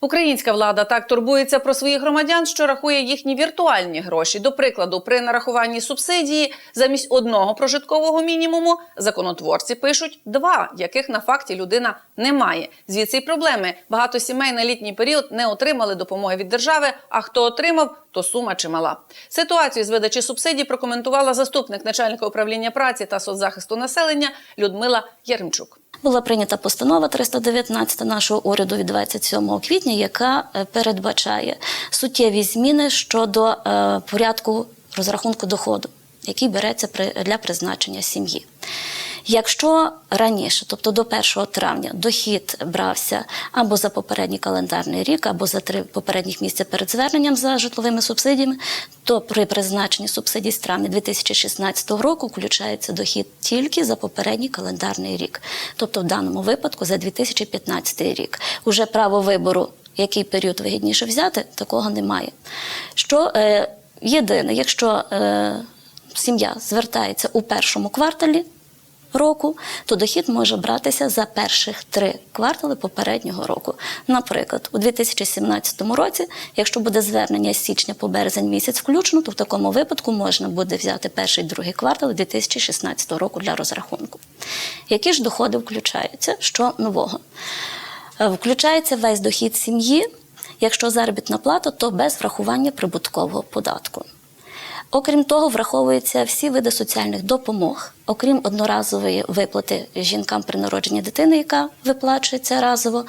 Українська влада так турбується про своїх громадян, що рахує їхні віртуальні гроші. До прикладу, при нарахуванні субсидії замість одного прожиткового мінімуму законотворці пишуть два, яких на факті людина не має. Звідси й проблеми. Багато сімей на літній період не отримали допомоги від держави. А хто отримав, то сума чимала. Ситуацію з видачі субсидій прокоментувала заступник начальника управління праці та соцзахисту населення Людмила Яремчук. Була прийнята постанова 319 нашого уряду від 27 квітня, яка е, передбачає суттєві зміни щодо е, порядку розрахунку доходу, який береться для призначення сім'ї. Якщо раніше, тобто до 1 травня, дохід брався або за попередній календарний рік, або за три попередніх місяця перед зверненням за житловими субсидіями, то при призначенні субсидій з травня 2016 року включається дохід тільки за попередній календарний рік, тобто в даному випадку за 2015 рік. Уже право вибору, який період вигідніше взяти, такого немає. Що е, єдине, якщо е, сім'я звертається у першому кварталі року, то дохід може братися за перших три квартали попереднього року. Наприклад, у 2017 році, якщо буде звернення з січня по березень місяць включно, то в такому випадку можна буде взяти перший другий квартал 2016 року для розрахунку. Які ж доходи включаються? Що нового? Е, Включається весь дохід сім'ї. Якщо заробітна плата, то без врахування прибуткового податку. Окрім того, враховуються всі види соціальних допомог, окрім одноразової виплати жінкам при народженні дитини, яка виплачується разово,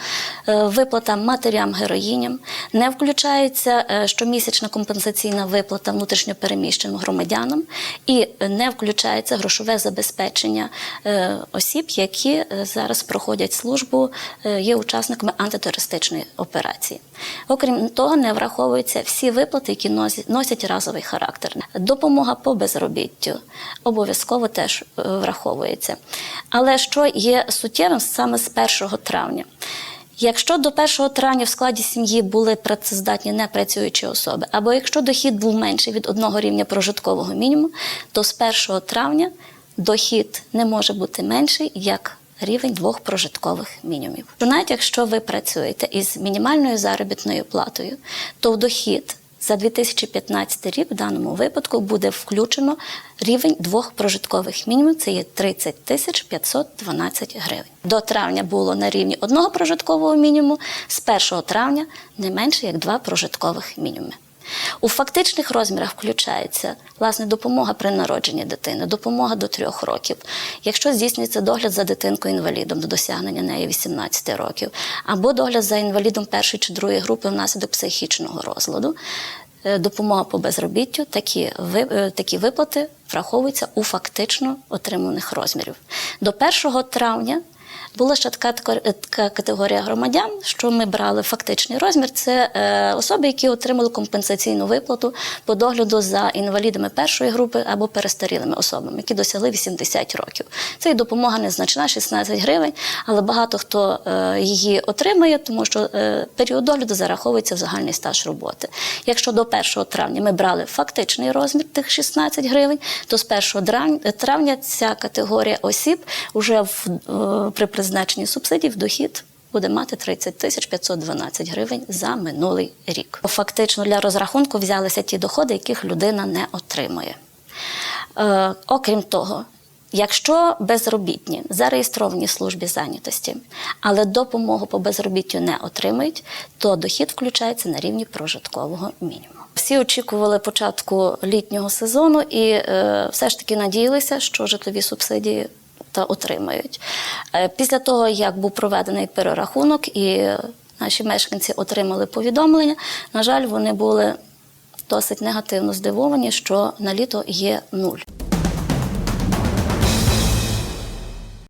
е, виплата матерям-героїням, не включається е, щомісячна компенсаційна виплата внутрішньопереміщеним громадянам і не включається грошове забезпечення е, осіб, які зараз проходять службу, є учасниками антитерористичної операції. Окрім того, не враховуються всі виплати, які носять- разовий характер. Допомога по безробіттю обов'язково теж враховується. Але що є суттєвим саме з 1 травня? Якщо до 1 травня в складі сім'ї були працездатні непрацюючі особи, або якщо дохід був менший від одного рівня прожиткового мінімуму, то з 1 травня дохід не може бути менший як рівень двох прожиткових мінімумів. Навіть якщо ви працюєте із мінімальною заробітною платою, то в дохід за 2015 рік в даному випадку буде включено рівень двох прожиткових мінімумів. Це є 30 тисяч 512 гривень. До травня було на рівні одного прожиткового мінімуму, з 1 травня не менше як два прожиткових мінімуми. У фактичних розмірах включається власне допомога при народженні дитини, допомога до трьох років. Якщо здійснюється догляд за дитинкою інвалідом до досягнення неї 18 років, або догляд за інвалідом першої чи другої групи внаслідок психічного розладу, е, допомога по безробіттю, такі, е, такі виплати враховуються у фактично отриманих розмірів. До 1 травня була ще така, така категорія громадян, що ми брали фактичний розмір. Це е, особи, які отримали компенсаційну виплату по догляду за інвалідами першої групи або перестарілими особами, які досягли 80 років. Це і допомога незначна, 16 гривень, але багато хто е, її отримає, тому що е, період догляду зараховується в загальний стаж роботи. Якщо до 1 травня ми брали фактичний розмір тих 16 гривень, то з 1 травня ця категорія осіб вже в, е, при призначенні субсидій в дохід буде мати 30 тисяч 512 гривень за минулий рік. Фактично для розрахунку взялися ті доходи, яких людина не отримує. Е, окрім того, якщо безробітні зареєстровані в службі зайнятості, але допомогу по безробіттю не отримують, то дохід включається на рівні прожиткового мінімуму. Всі очікували початку літнього сезону і е, все ж таки надіялися, що житлові субсидії та отримають. Е, Після того, як був проведений перерахунок і наші мешканці отримали повідомлення, на жаль, вони були досить негативно здивовані, що на літо є нуль.